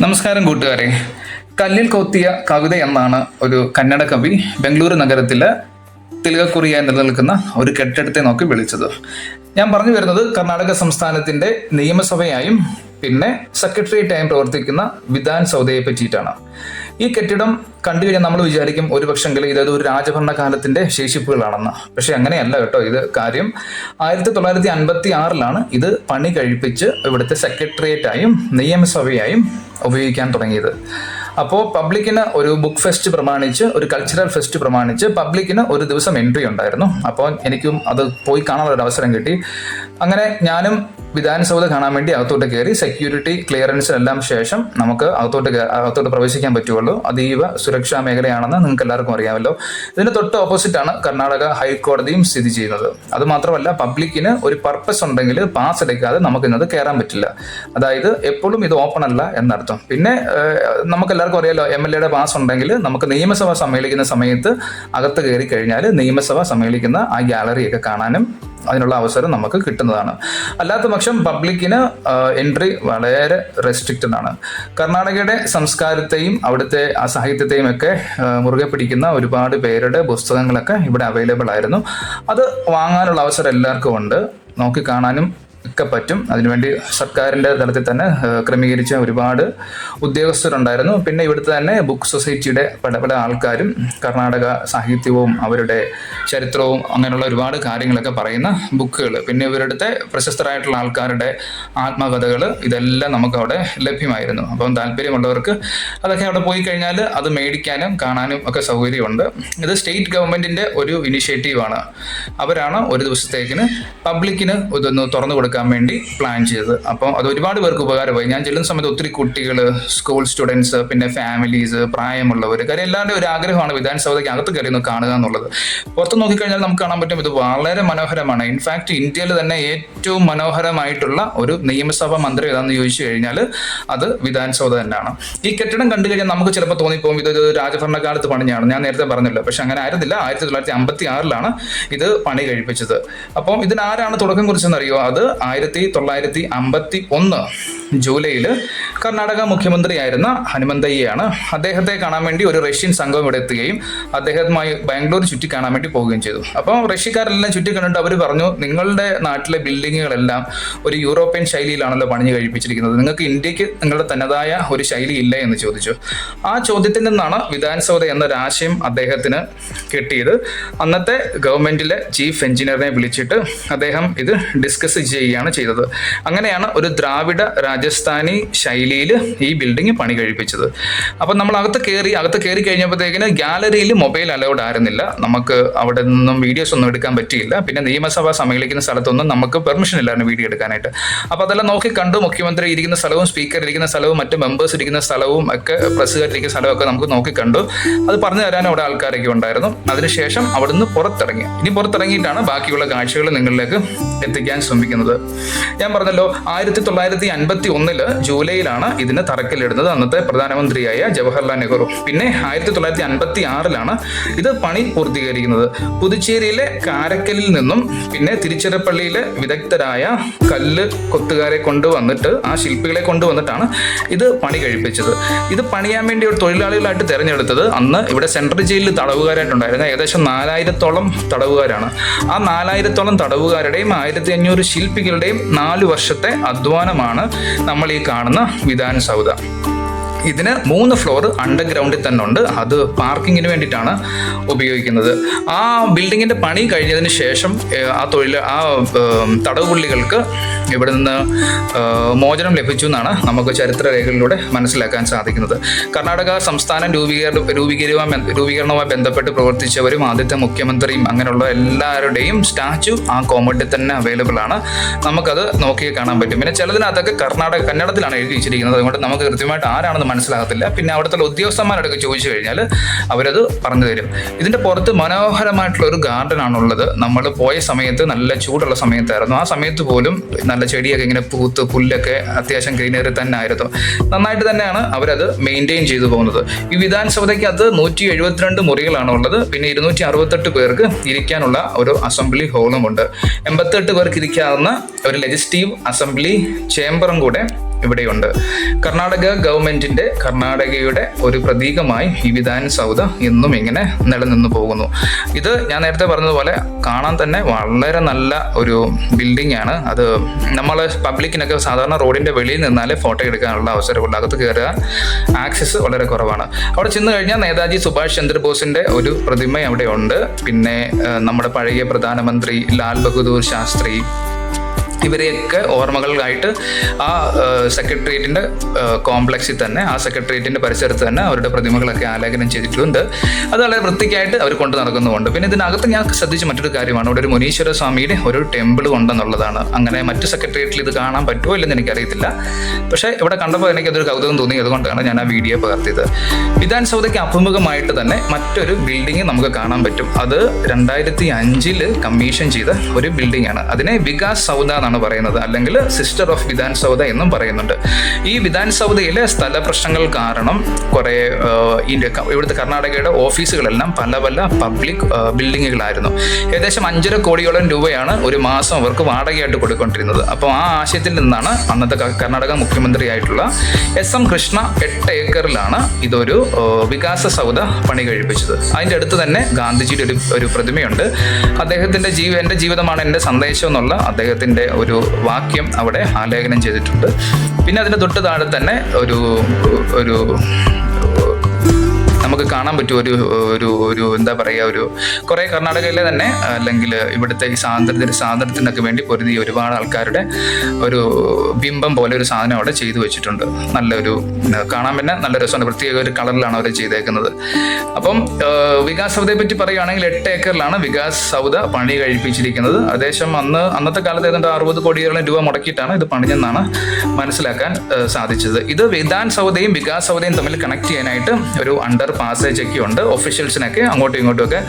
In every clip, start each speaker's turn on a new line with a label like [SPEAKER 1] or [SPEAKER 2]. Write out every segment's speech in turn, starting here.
[SPEAKER 1] നമസ്കാരം കൂട്ടുകാരെ. കല്ലിൽ കൊത്തിയ കവിത എന്നാണ് ഒരു കന്നഡ കവി ബംഗളൂരു നഗരത്തിലെ തിലകക്കുറിയായി നിലനിൽക്കുന്ന ഒരു കെട്ടിടത്തെ നോക്കി വിളിച്ചത്. ഞാൻ പറഞ്ഞു വരുന്നത് കർണാടക സംസ്ഥാനത്തിന്റെ നിയമസഭയായും പിന്നെ സെക്രട്ടേറിയറ്റായും പ്രവർത്തിക്കുന്ന വിധാൻ സൗദയെ പറ്റിയിട്ടാണ്. ഈ കെട്ടിടം കണ്ടു കഴിഞ്ഞാൽ നമ്മൾ വിചാരിക്കും ഒരു പക്ഷെങ്കിൽ ഇതൊരു രാജഭരണ കാലത്തിന്റെ ശേഷിപ്പുകളാണെന്ന്. പക്ഷെ അങ്ങനെയല്ല കേട്ടോ ഇത് കാര്യം. ആയിരത്തി തൊള്ളായിരത്തി അൻപത്തി ആറിലാണ് ഇത് പണി കഴിപ്പിച്ച് ഇവിടുത്തെ സെക്രട്ടേറിയറ്റായും നിയമസഭയായും ഉപയോഗിക്കാൻ തുടങ്ങിയത്. അപ്പോൾ പബ്ലിക്കിന് ഒരു ബുക്ക് ഫെസ്റ്റ് പ്രമാണിച്ച് ഒരു കൾച്ചറൽ ഫെസ്റ്റ് പ്രമാണിച്ച് പബ്ലിക്കിന് ഒരു ദിവസം എൻട്രി ഉണ്ടായിരുന്നു. അപ്പോൾ എനിക്കും അത് പോയി കാണാനുള്ള ഒരു അവസരം കിട്ടി. അങ്ങനെ ഞാനും വിധാനസൗധ കാണാൻ വേണ്ടി അകത്തോട്ട് കയറി സെക്യൂരിറ്റി ക്ലിയറൻസിനെല്ലാം ശേഷം നമുക്ക് അകത്തോട്ട് അകത്തോട്ട് പ്രവേശിക്കാൻ പറ്റുള്ളൂ അതീവ സുരക്ഷാ മേഖലയാണെന്ന് നിങ്ങൾക്ക് എല്ലാവർക്കും അറിയാമല്ലോ. ഇതിന് തൊട്ട് ഓപ്പോസിറ്റ് ആണ് കർണാടക ഹൈക്കോടതിയും സ്ഥിതി ചെയ്യുന്നത്. അത് മാത്രമല്ല പബ്ലിക്കിന് ഒരു പർപ്പസ് ഉണ്ടെങ്കിൽ പാസ് എടുക്കാതെ നമുക്ക് ഇന്നത് കയറാൻ പറ്റില്ല. അതായത് എപ്പോഴും ഇത് ഓപ്പൺ അല്ല എന്നർത്ഥം. പിന്നെ നമുക്ക് എല്ലാവർക്കും അറിയാലോ എം എൽ എയുടെ പാസ് ഉണ്ടെങ്കിൽ നമുക്ക് നിയമസഭ സമ്മേളിക്കുന്ന സമയത്ത് അകത്ത് കയറി കഴിഞ്ഞാൽ നിയമസഭ സമ്മേളിക്കുന്ന ആ ഗ്യാലറിയൊക്കെ കാണാനും അതിനുള്ള അവസരം നമുക്ക് കിട്ടുന്നതാണ്. അല്ലാത്ത പക്ഷം പബ്ലിക്കിന് എൻട്രി വളരെ റെസ്ട്രിക്റ്റഡ് ആണ്. കർണാടകയുടെ സംസ്കാരത്തെയും അവിടുത്തെ ആ സാഹിത്യത്തെയും ഒക്കെ മുറുകെ പിടിക്കുന്ന ഒരുപാട് പേരുടെ പുസ്തകങ്ങളൊക്കെ ഇവിടെ അവൈലബിൾ ആയിരുന്നു. അത് വാങ്ങാനുള്ള അവസരം എല്ലാവർക്കും ഉണ്ട്. നോക്കി കാണാനും ഒക്കെ പറ്റും. അതിനുവേണ്ടി സർക്കാരിന്റെ തലത്തിൽ തന്നെ ക്രമീകരിച്ച ഒരുപാട് ഉദ്യോഗസ്ഥരുണ്ടായിരുന്നു. പിന്നെ ഇവിടുത്തെ തന്നെ ബുക്ക് സൊസൈറ്റിയുടെ പല പല ആൾക്കാരും കർണാടക സാഹിത്യവും അവരുടെ ചരിത്രവും അങ്ങനെയുള്ള ഒരുപാട് കാര്യങ്ങളൊക്കെ പറയുന്ന ബുക്കുകൾ പിന്നെ ഇവരുടെ പ്രശസ്തരായിട്ടുള്ള ആൾക്കാരുടെ ആത്മകഥകൾ ഇതെല്ലാം നമുക്ക് അവിടെ ലഭ്യമായിരുന്നു. അപ്പം താല്പര്യമുള്ളവർക്ക് അതൊക്കെ അവിടെ പോയി കഴിഞ്ഞാൽ അത് മേടിക്കാനും കാണാനും ഒക്കെ സൗകര്യമുണ്ട്. ഇത് സ്റ്റേറ്റ് ഗവൺമെന്റിന്റെ ഒരു ഇനിഷ്യേറ്റീവാണ്. അവരാണ് ഒരു ദിവസത്തേക്കിന് പബ്ലിക്കിന് ഇതൊന്ന് തുറന്നു കൊടുക്കാൻ വേണ്ടി പ്ലാൻ ചെയ്തത്. അപ്പോൾ അത് ഒരുപാട് പേർക്ക് ഉപകാരമായി. ഞാൻ ചെല്ലുന്ന സമയത്ത് ഒത്തിരി കുട്ടികൾ സ്കൂൾ സ്റ്റുഡൻസ് പിന്നെ ഫാമിലീസ് പ്രായമുള്ളവർ കാര്യം എല്ലാവരുടെയും ഒരു ആഗ്രഹമാണ് വിധാനസഭയ്ക്ക് അകത്ത് കയറി ഒന്ന് കാണുക എന്നുള്ളത്. പുറത്ത് നോക്കിക്കഴിഞ്ഞാൽ നമുക്ക് കാണാൻ പറ്റും ഇത് വളരെ മനോഹരമാണ്. ഇൻഫാക്ട് ഇന്ത്യയിൽ തന്നെ ഏറ്റവും മനോഹരമായിട്ടുള്ള ഒരു നിയമസഭാ മന്ത്രി ഏതാണെന്ന് ചോദിച്ചു കഴിഞ്ഞാൽ അത് വിധാനസഭ തന്നെയാണ്. ഈ കെട്ടിടം കണ്ടു കഴിഞ്ഞാൽ നമുക്ക് ചിലപ്പോൾ തോന്നിപ്പോകും ഇത് രാജഭരണകാലത്ത് പണിഞ്ഞാണ്. ഞാൻ നേരത്തെ പറഞ്ഞല്ലോ പക്ഷെ അങ്ങനെ ആയിരുന്നില്ല. ആയിരത്തി തൊള്ളായിരത്തി അമ്പത്തി ആറിലാണ് ഇത് പണി കഴിപ്പിച്ചത്. അപ്പം ഇതിനാരാണ് തുടക്കം കുറിച്ചെന്നറിയോ അത് ആയിരത്തി തൊള്ളായിരത്തി അമ്പത്തി ഒന്ന്. ജൂലൈയിൽ കർണാടക മുഖ്യമന്ത്രിയായിരുന്ന ഹനുമന്തയ്യയാണ് അദ്ദേഹത്തെ കാണാൻ വേണ്ടി ഒരു റഷ്യൻ സംഘം ഇവിടെ എത്തുകയും അദ്ദേഹവുമായി ബാംഗ്ലൂർ ചുറ്റി കാണാൻ വേണ്ടി പോവുകയും ചെയ്തു. അപ്പോൾ റഷ്യക്കാരെല്ലാം ചുറ്റി കണ്ടിട്ട് അവർ പറഞ്ഞു നിങ്ങളുടെ നാട്ടിലെ ബിൽഡിങ്ങുകളെല്ലാം ഒരു യൂറോപ്യൻ ശൈലിയിലാണല്ലോ പണിഞ്ഞു കഴിപ്പിച്ചിരിക്കുന്നത്. നിങ്ങൾക്ക് ഇന്ത്യയ്ക്ക് നിങ്ങളുടെ തനതായ ഒരു ശൈലി ഇല്ല എന്ന് ചോദിച്ചു. ആ ചോദ്യത്തിൽ നിന്നാണ് വിധാൻസൗദ എന്നൊരു ആശയം അദ്ദേഹത്തിന് കിട്ടിയത്. അന്നത്തെ ഗവൺമെന്റിലെ ചീഫ് എഞ്ചിനീയറിനെ വിളിച്ചിട്ട് അദ്ദേഹം ഇത് ഡിസ്കസ് ചെയ്യുകയാണ് ചെയ്തത്. അങ്ങനെയാണ് ഒരു ദ്രാവിഡ രാജസ്ഥാനി ശൈലിയിൽ ഈ ബിൽഡിംഗ് പണി കഴിപ്പിച്ചത്. അപ്പം നമ്മൾ അകത്ത് കയറി അകത്ത് കയറി കഴിഞ്ഞപ്പോഴത്തേക്കിന് ഗാലറിയിൽ മൊബൈൽ അലൗഡ് ആയിരുന്നില്ല. നമുക്ക് അവിടെ നിന്നും വീഡിയോസ് ഒന്നും എടുക്കാൻ പറ്റിയില്ല. പിന്നെ നിയമസഭ സമ്മേളിക്കുന്ന സ്ഥലത്തൊന്നും നമുക്ക് പെർമിഷൻ ഇല്ലായിരുന്നു വീഡിയോ എടുക്കാനായിട്ട്. അപ്പോൾ അതെല്ലാം നോക്കി കണ്ടു. മുഖ്യമന്ത്രി ഇരിക്കുന്ന സ്ഥലവും സ്പീക്കർ ഇരിക്കുന്ന സ്ഥലവും മറ്റ് മെമ്പേഴ്സ് ഇരിക്കുന്ന സ്ഥലവും ഒക്കെ പ്രസ്സുകാരിരിക്കുന്ന സ്ഥലമൊക്കെ നമുക്ക് നോക്കി കണ്ടു. അത് പറഞ്ഞു തരാൻ അവിടെ ആൾക്കാരൊക്കെ ഉണ്ടായിരുന്നു. അതിനുശേഷം അവിടുന്ന് പുറത്തിറങ്ങി. ഇനി പുറത്തിറങ്ങിയിട്ടാണ് ബാക്കിയുള്ള കാഴ്ചകൾ നിങ്ങളിലേക്ക് എത്തിക്കാൻ ശ്രമിക്കുന്നത്. ഞാൻ പറഞ്ഞല്ലോ ആയിരത്തി തൊള്ളായിരത്തി അൻപത്തി ഒന്നിൽ ജൂലൈയിലാണ് ഇതിന് തറക്കല്ലിടുന്നത്. അന്നത്തെ പ്രധാനമന്ത്രിയായ ജവഹർലാൽ നെഹ്റു. പിന്നെ ആയിരത്തി തൊള്ളായിരത്തി അൻപത്തി ആറിലാണ് ഇത് പണി പൂർത്തീകരിക്കുന്നത്. പുതുച്ചേരിയിലെ കാരക്കലിൽ നിന്നും പിന്നെ തിരുച്ചിറപ്പള്ളിയിലെ വിദഗ്ധരായ കല്ല് കൊത്തുകാരെ കൊണ്ടുവന്നിട്ട് ആ ശില്പികളെ കൊണ്ടുവന്നിട്ടാണ് ഇത് പണി കഴിപ്പിച്ചത്. ഇത് പണിയാൻ വേണ്ടി ഒരു തൊഴിലാളികളായിട്ട് തിരഞ്ഞെടുത്തത് അന്ന് ഇവിടെ സെൻട്രൽ ജയിലിൽ തടവുകാരായിട്ടുണ്ടായിരുന്ന ഏകദേശം നാലായിരത്തോളം തടവുകാരാണ്. ആ നാലായിരത്തോളം തടവുകാരുടെയും ആയിരത്തി അഞ്ഞൂറ് ശില്പികളുടെയും നാല് വർഷത്തെ അധ്വാനമാണ് നമ്മൾ ഈ കാണുന്ന വിധാൻ സൗധ ഇതിന് മൂന്ന് ഫ്ലോർ അണ്ടർഗ്രൗണ്ടിൽ തന്നെ ഉണ്ട് അത് പാർക്കിങ്ങിന് വേണ്ടിയിട്ടാണ് ഉപയോഗിക്കുന്നത്. ആ ബിൽഡിങ്ങിന്റെ പണി കഴിഞ്ഞതിന് ശേഷം ആ തൊഴിൽ ആ തടവുപുള്ളികൾക്ക് ഇവിടെ നിന്ന് മോചനം ലഭിച്ചു എന്നാണ് നമുക്ക് ചരിത്ര രേഖകളിലൂടെ മനസ്സിലാക്കാൻ സാധിക്കുന്നത്. കർണാടക സംസ്ഥാനം രൂപീകരണ രൂപീകരണവുമായി രൂപീകരണവുമായി ബന്ധപ്പെട്ട് പ്രവർത്തിച്ചവരും ആദ്യത്തെ മുഖ്യമന്ത്രിയും അങ്ങനെയുള്ള എല്ലാവരുടെയും സ്റ്റാച്ചു ആ കോമഡിൽ തന്നെ അവൈലബിൾ ആണ്. നമുക്കത് നോക്കി കാണാൻ പറ്റും. പിന്നെ ചിലതിനകത്തൊക്കെ കർണാടക കന്നഡത്തിലാണ് എഴുതി വെച്ചിരിക്കുന്നത്. അതുകൊണ്ട് നമുക്ക് കൃത്യമായിട്ട് ആരാണെന്ന് മനസ്സിലാകത്തില്ല. പിന്നെ അവിടുത്തെ ഉദ്യോഗസ്ഥന്മാരോടൊക്കെ ചോദിച്ചു കഴിഞ്ഞാൽ അവരത് പറഞ്ഞു തരും. ഇതിന്റെ പുറത്ത് മനോഹരമായിട്ടുള്ള ഒരു ഗാർഡൻ ആണുള്ളത്. നമ്മൾ പോയ സമയത്ത് നല്ല ചൂടുള്ള സമയത്തായിരുന്നു. ആ സമയത്ത് പോലും നല്ല ചെടിയൊക്കെ ഇങ്ങനെ പൂത്ത് പുല്ലൊക്കെ അത്യാവശ്യം ഗ്രീനറി തന്നെ ആയിരുന്നു. നന്നായിട്ട് തന്നെയാണ് അവരത് മെയിന്റെയിൻ ചെയ്തു പോകുന്നത്. ഈ വിധാനസഭയ്ക്ക് അത് നൂറ്റി എഴുപത്തിരണ്ട് മുറികളാണ് ഉള്ളത്. പിന്നെ ഇരുന്നൂറ്റി അറുപത്തെട്ട് പേർക്ക് ഇരിക്കാനുള്ള ഒരു അസംബ്ലി ഹോളും ഉണ്ട്. എൺപത്തെട്ട് പേർക്ക് ഇരിക്കാവുന്ന ഒരു ലെജിസ്റ്റീവ് അസംബ്ലി ചേംബറും കൂടെ ഇവിടെയുണ്ട്. കർണാടക ഗവൺമെന്റിന്റെ കർണാടകയുടെ ഒരു പ്രതീകമായി ഈ വിധാൻ സൗദ ഇന്നും ഇങ്ങനെ നിലനിന്ന് പോകുന്നു. ഇത് ഞാൻ നേരത്തെ പറഞ്ഞതുപോലെ കാണാൻ തന്നെ വളരെ നല്ല ഒരു ബിൽഡിംഗ് ആണ്. അത് നമ്മൾ പബ്ലിക്കിനൊക്കെ സാധാരണ റോഡിന്റെ വെളിയിൽ നിന്നാലേ ഫോട്ടോ എടുക്കാനുള്ള അവസരമുള്ളൂ. അകത്ത് കയറാൻ ആക്സസ് വളരെ കുറവാണ്. അവിടെ ചെന്ന് കഴിഞ്ഞാൽ നേതാജി സുഭാഷ് ചന്ദ്രബോസിന്റെ ഒരു പ്രതിമ അവിടെ ഉണ്ട്. പിന്നെ നമ്മുടെ പഴയ പ്രധാനമന്ത്രി ലാൽ ബഹദൂർ ശാസ്ത്രി ഇവരെയൊക്കെ ഓർമ്മകളായിട്ട് ആ സെക്രട്ടേറിയറ്റിന്റെ കോംപ്ലക്സിൽ തന്നെ ആ സെക്രട്ടേറിയറ്റിന്റെ പരിസരത്ത് തന്നെ അവരുടെ പ്രതിമകളൊക്കെ ആലേഖനം ചെയ്തിട്ടുണ്ട്. അത് വളരെ വൃത്തിക്കായിട്ട് അവർ കൊണ്ടു നടക്കുന്നുമുണ്ട്. പിന്നെ ഇതിനകത്ത് ഞാൻ ശ്രദ്ധിച്ച മറ്റൊരു കാര്യമാണ്. ഇവിടെ ഒരു മുനീശ്വര സ്വാമിയുടെ ഒരു ടെമ്പിൾ ഉണ്ടെന്നുള്ളതാണ്. അങ്ങനെ മറ്റു സെക്രട്ടേറിയറ്റിൽ ഇത് കാണാൻ പറ്റുമോ ഇല്ലെന്ന് എനിക്കറിയത്തില്ല. പക്ഷേ ഇവിടെ കണ്ടപ്പോൾ എനിക്ക് അതൊരു കൗതുകം തോന്നി. അതുകൊണ്ടാണ് ഞാൻ ആ വീഡിയോ പകർത്തിയത്. വിധാൻ സൗദയ്ക്ക് അഭിമുഖമായിട്ട് തന്നെ മറ്റൊരു ബിൽഡിംഗ് നമുക്ക് കാണാൻ പറ്റും. അത് രണ്ടായിരത്തി അഞ്ചിൽ കമ്മീഷൻ ചെയ്ത ഒരു ബിൽഡിംഗ് ആണ്. അതിനെ വികാസ് സൗദ എന്നാണ് പറയുന്നത്. അല്ലെങ്കിൽ സിസ്റ്റർ ഓഫ് വിധാൻ സൗദ എന്നും പറയുന്നുണ്ട്. ഈ വിധാൻ സൗദയിലെ സ്ഥല പ്രശ്നങ്ങൾ കാരണം കുറെ ഇന്ത്യ ഇവിടുത്തെ കർണാടകയുടെ ഓഫീസുകളെല്ലാം പല പല പബ്ലിക് ബിൽഡിങ്ങുകളായിരുന്നു. ഏകദേശം അഞ്ചര കോടിയോളം രൂപയാണ് ഒരു മാസം അവർക്ക് വാടകയായിട്ട് കൊടുക്കൊണ്ടിരുന്നത്. അപ്പോൾ ആ ആശയത്തിൽ നിന്നാണ് അന്നത്തെ കർണാടക മുഖ്യമന്ത്രിയായിട്ടുള്ള എസ് എം കൃഷ്ണ എട്ട് ഏക്കറിലാണ് ഇതൊരു വികാസ സൗദ പണി കഴിപ്പിച്ചത്. അതിന്റെ അടുത്ത് തന്നെ ഗാന്ധിജിയുടെ ഒരു ഒരു പ്രതിമയുണ്ട്. അദ്ദേഹത്തിന്റെ ജീവ എന്റെ ജീവിതമാണ് എന്റെ സന്ദേശം എന്നുള്ള അദ്ദേഹത്തിന്റെ ഒരു വാക്യം അവിടെ ആലേഖനം ചെയ്തിട്ടുണ്ട്. പിന്നെ അതിന്റെ തൊട്ട് താഴെ തന്നെ ഒരു ഒരു നമുക്ക് കാണാൻ പറ്റും ഒരു ഒരു ഒരു എന്താ പറയുക ഒരു കുറേ കർണാടകയിലെ തന്നെ അല്ലെങ്കിൽ ഇവിടുത്തെ ഈ സ്വാതന്ത്ര്യത്തിന് സ്വാതന്ത്ര്യത്തിനൊക്കെ വേണ്ടി പൊരുതിയ ഒരുപാട് ആൾക്കാരുടെ ഒരു ബിംബം പോലെ ഒരു സാധനം അവിടെ ചെയ്തു വെച്ചിട്ടുണ്ട്. നല്ലൊരു കാണാൻ പിന്നെ നല്ല രസമാണ്. പ്രത്യേക ഒരു കളറിലാണ് അവർ ചെയ്തേക്കുന്നത്. അപ്പം വികാസ് സൗദയെ പറ്റി പറയുകയാണെങ്കിൽ എട്ട് ഏക്കറിലാണ് വികാസ് സൗദ പണി കഴിപ്പിച്ചിരിക്കുന്നത്. ഏകദേശം അന്ന് അന്നത്തെ കാലത്ത് ഏതാണ്ട് അറുപത് കോടിയോളം രൂപ മുടക്കിയിട്ടാണ് ഇത് പണിഞ്ഞെന്നാണ് മനസ്സിലാക്കാൻ സാധിച്ചത്. ഇത് വിധാൻ സൗദയും വികാസ് സൗദയും തമ്മിൽ കണക്ട് ചെയ്യാനായിട്ട് ഒരു അണ്ടർ പാസേജ് ഒക്കെ ഉണ്ട് ഒഫീഷ്യൽസിനൊക്കെ അങ്ങോട്ടും ഇങ്ങോട്ടും ഒക്കെ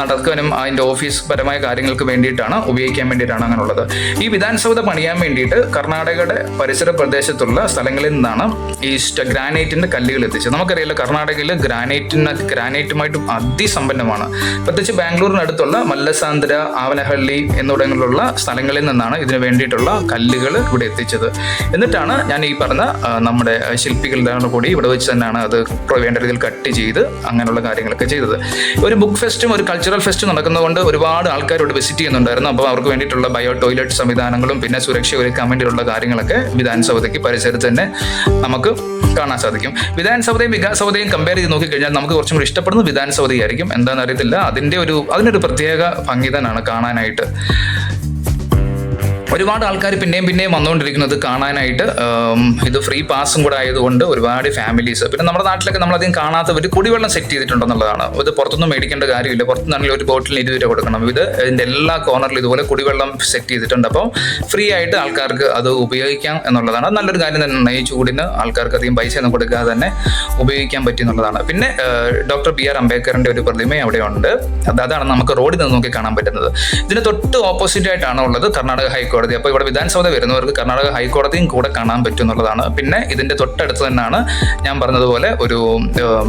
[SPEAKER 1] നടക്കാനും അതിന്റെ ഓഫീസ് പരമായ കാര്യങ്ങൾക്ക് വേണ്ടിയിട്ടാണ് ഉപയോഗിക്കാൻ വേണ്ടിയിട്ടാണ് അങ്ങനെയുള്ളത്. ഈ വിധാൻ സൗദ പണിയാൻ വേണ്ടിയിട്ട് കർണാടകയുടെ പരിസര പ്രദേശത്തുള്ള സ്ഥലങ്ങളിൽ നിന്നാണ് ഈ ഗ്രാനൈറ്റിന്റെ കല്ലുകൾ എത്തിച്ചത്. നമുക്കറിയാലോ കർണാടകയിൽ ഗ്രാനൈറ്റിന് ഗ്രാനൈറ്റുമായിട്ട് അതിസമ്പന്നമാണ്. പ്രത്യേകിച്ച് ബാംഗ്ലൂരിനടുത്തുള്ള മല്ലസാന്ദ്ര ആവനഹള്ളി എന്നിവിടങ്ങളിലുള്ള സ്ഥലങ്ങളിൽ നിന്നാണ് ഇതിന് വേണ്ടിയിട്ടുള്ള കല്ലുകൾ ഇവിടെ എത്തിച്ചത്. എന്നിട്ടാണ് ഞാൻ ഈ പറഞ്ഞ നമ്മുടെ ശില്പികളുടെ കൂടി ഇവിടെ വെച്ച് തന്നെയാണ് അത് വേണ്ട രീതിയിൽ കട്ട് ചെയ്ത് അങ്ങനെയുള്ള കാര്യങ്ങളൊക്കെ ചെയ്തത്. ഒരു ബുക്ക് ഫെസ്റ്റും ഒരു കൾച്ചറൽ ഫെസ്റ്റും നടക്കുന്നതുകൊണ്ട് ഒരുപാട് ആൾക്കാർ ഇവിടെ വിസിറ്റ് ചെയ്യുന്നുണ്ടായിരുന്നു. അപ്പോൾ അവർക്ക് വേണ്ടിയിട്ടുള്ള ബയോ ടോയ്ലറ്റ് സംവിധാനങ്ങളും പിന്നെ സുരക്ഷ ഒരുക്കാൻ വേണ്ടിയിട്ടുള്ള കാര്യങ്ങളൊക്കെ വിധാനസഭയ്ക്ക് പരിസരത്ത് തന്നെ നമുക്ക് കാണാൻ സാധിക്കും. വിധാനസഭയും വികാസഭയും വികാസ് കമ്പയർ ചെയ്ത് നോക്കിക്കഴിഞ്ഞാൽ നമുക്ക് കുറച്ചും കൂടി ഇഷ്ടപ്പെടുന്നത് വിധാനസഭയായിരിക്കും എന്താണെന്ന് അറിയത്തില്ല. അതിന്റെ ഒരു അതിനൊരു പ്രത്യേക ഭംഗി തന്നെയാണ് കാണാനായിട്ട്. ഒരുപാട് ആൾക്കാർ പിന്നെയും പിന്നെയും വന്നുകൊണ്ടിരിക്കുന്നത് കാണാനായിട്ട്. ഇത് ഫ്രീ പാസും കൂടെ ആയതുകൊണ്ട് ഒരുപാട് ഫാമിലീസ് പിന്നെ നമ്മുടെ നാട്ടിലൊക്കെ നമ്മളധികം കാണാത്തവർ കുടിവെള്ളം സെറ്റ് ചെയ്തിട്ടുണ്ടെന്നുള്ളതാണ് ഇത് പുറത്തൊന്നും മേടിക്കേണ്ട കാര്യമില്ല. പുറത്തുനിന്നാണെങ്കിൽ ഒരു ബോട്ടിൽ ഇരുപത് രൂപ കൊടുക്കണം. ഇത് ഇതിന്റെ എല്ലാ കോർണറിലും ഇതുപോലെ കുടിവെള്ളം സെറ്റ് ചെയ്തിട്ടുണ്ട്. അപ്പോൾ ഫ്രീ ആയിട്ട് ആൾക്കാർക്ക് അത് ഉപയോഗിക്കാം എന്നുള്ളതാണ്. നല്ലൊരു കാര്യം തന്നെയാണ്. ഈ ചൂടിന് ആൾക്കാർക്ക് അധികം പൈസ ഒന്നും കൊടുക്കാതെ തന്നെ ഉപയോഗിക്കാൻ പറ്റി എന്നുള്ളതാണ്. പിന്നെ ഡോക്ടർ ബി ആർ അംബേദ്കറിന്റെ ഒരു പ്രതിമ അവിടെ ഉണ്ട്. അത് അതാണ് നമുക്ക് റോഡിൽ നിന്ന് നോക്കി കാണാൻ പറ്റുന്നത്. ഇതിന് തൊട്ട് ഓപ്പോസിറ്റ് ആയിട്ടാണ് ഉള്ളത് കർണാടക ഹൈക്കോടതി അപ്പോൾ ഇവിടെ വിധാനസഭ വരുന്നവർക്ക് കർണാടക ഹൈക്കോടതിയും കൂടെ കാണാൻ പറ്റും എന്നുള്ളതാണ് പിന്നെ ഇതിന്റെ തൊട്ടടുത്ത് തന്നെയാണ് ഞാൻ പറഞ്ഞതുപോലെ ഒരു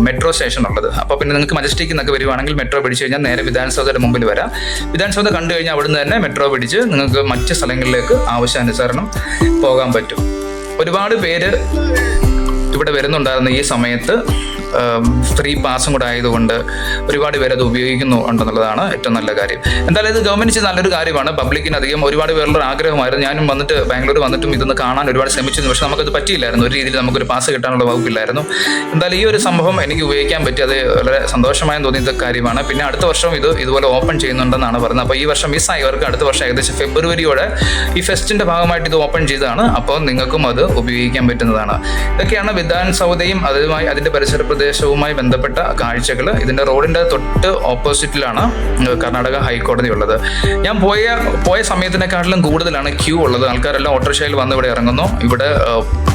[SPEAKER 1] മെട്രോ സ്റ്റേഷൻ ഉള്ളത്. അപ്പോൾ പിന്നെ നിങ്ങൾക്ക് മജസ്റ്റിക്കിൽ നിന്നൊക്കെ വരുവാണെങ്കിൽ മെട്രോ പിടിച്ച് കഴിഞ്ഞാൽ നേരെ വിധാനസഭയുടെ മുമ്പിൽ വരാം. വിധാനസഭ കണ്ടു കഴിഞ്ഞാൽ അവിടുന്ന് തന്നെ മെട്രോ പിടിച്ച് നിങ്ങൾക്ക് മറ്റ് സ്ഥലങ്ങളിലേക്ക് ആവശ്യാനുസരണം പോകാൻ പറ്റും. ഒരുപാട് പേര് ഇവിടെ വരുന്നുണ്ടായിരുന്ന ഈ സമയത്ത്. ഫ്രീ പാസും കൂടെ ആയതുകൊണ്ട് ഒരുപാട് പേര് അത് ഉപയോഗിക്കുന്നു ഉണ്ടെന്നുള്ളതാണ് ഏറ്റവും നല്ല കാര്യം. എന്തായാലും ഇത് ഗവൺമെന്റ് ചെയ്ത് നല്ലൊരു കാര്യമാണ്. പബ്ലിക്കിന് അധികം ഒരുപാട് പേരുടെ ആഗ്രഹമായിരുന്നു. ഞാനും വന്നിട്ട് ബാംഗ്ലൂർ വന്നിട്ടും ഇതൊന്ന് കാണാൻ ഒരുപാട് ശ്രമിച്ചിരുന്നു. പക്ഷെ നമുക്കത് പറ്റിയില്ലായിരുന്നു. ഒരു രീതിയിൽ നമുക്കൊരു പാസ് കിട്ടാനുള്ള വകുപ്പില്ലായിരുന്നു. എന്തായാലും ഈ ഒരു സംഭവം എനിക്ക് ഉപയോഗിക്കാൻ പറ്റി. അത് വളരെ സന്തോഷമായും തോന്നിയ കാര്യമാണ്. പിന്നെ അടുത്ത വർഷം ഇത് ഇതുപോലെ ഓപ്പൺ ചെയ്യുന്നുണ്ടെന്നാണ് പറയുന്നത്. അപ്പോൾ ഈ വർഷം മിസ്സായവർക്ക് അടുത്ത വർഷം ഏകദേശം ഫെബ്രുവരിയോടെ ഈ ഫെസ്റ്റിന്റെ ഭാഗമായിട്ട് ഇത് ഓപ്പൺ ചെയ്തതാണ്. അപ്പോൾ നിങ്ങൾക്കും അത് ഉപയോഗിക്കാൻ പറ്റുന്നതാണ്. ഇതൊക്കെയാണ് വിധാൻ സൗദയും അതുമായി അതിന്റെ പരിസര പ്രദേശവുമായി ബന്ധപ്പെട്ട കാഴ്ചകൾ ഇതിന്റെ റോഡിന്റെ തൊട്ട് ഓപ്പോസിറ്റിലാണ് കർണാടക ഹൈക്കോടതി ഉള്ളത്. ഞാൻ പോയ പോയ സമയത്തിനെക്കാട്ടിലും കൂടുതലാണ് ക്യൂ ഉള്ളത്. ആൾക്കാരെല്ലാം ഓട്ടോറിക്ഷയിൽ വന്ന് ഇവിടെ ഇറങ്ങുന്നു. ഇവിടെ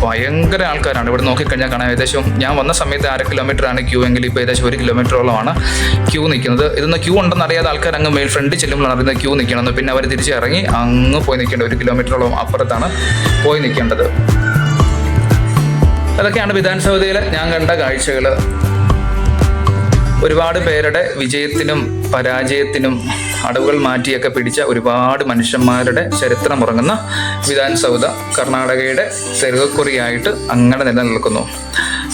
[SPEAKER 1] ഭയങ്കര ആൾക്കാരാണ്. ഇവിടെ നോക്കിക്കഴിഞ്ഞാൽ കാണാൻ ഏകദേശം ഞാൻ വന്ന സമയത്ത് അര കിലോമീറ്റർ ആണ് ക്യൂ എങ്കിൽ ഇപ്പോൾ ഏകദേശം ഒരു കിലോമീറ്ററോളമാണ് ക്യൂ നിൽക്കുന്നത്. ഇതൊന്ന് ക്യൂ ഉണ്ടെന്ന് അറിയാതെ ആൾക്കാർ അങ്ങ് മെയിൽ ഫ്രണ്ട് ചെല്ലുമ്പോൾ അറിയുന്നത് ക്യൂ നിൽക്കണമെന്ന്. പിന്നെ അവർ തിരിച്ചിറങ്ങി അങ്ങ് പോയി നിൽക്കേണ്ട ഒരു കിലോമീറ്ററോളം അപ്പുറത്താണ് പോയി നിൽക്കേണ്ടത്. അതൊക്കെയാണ് വിധാൻസൗദയിൽ ഞാൻ കണ്ട കാഴ്ചകൾ ഒരുപാട് പേരുടെ വിജയത്തിനും പരാജയത്തിനും അടവുകൾ മാറ്റിയൊക്കെ പിടിച്ച ഒരുപാട് മനുഷ്യന്മാരുടെ ചരിത്രം ഉറങ്ങുന്ന വിധാൻ കർണാടകയുടെ തെരുവക്കുറിയായിട്ട് അങ്ങനെ നിലനിൽക്കുന്നു.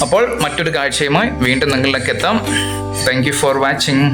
[SPEAKER 1] അപ്പോൾ മറ്റൊരു കാഴ്ചയുമായി വീണ്ടും നിങ്ങളിലേക്ക് എത്താം. Thank you for watching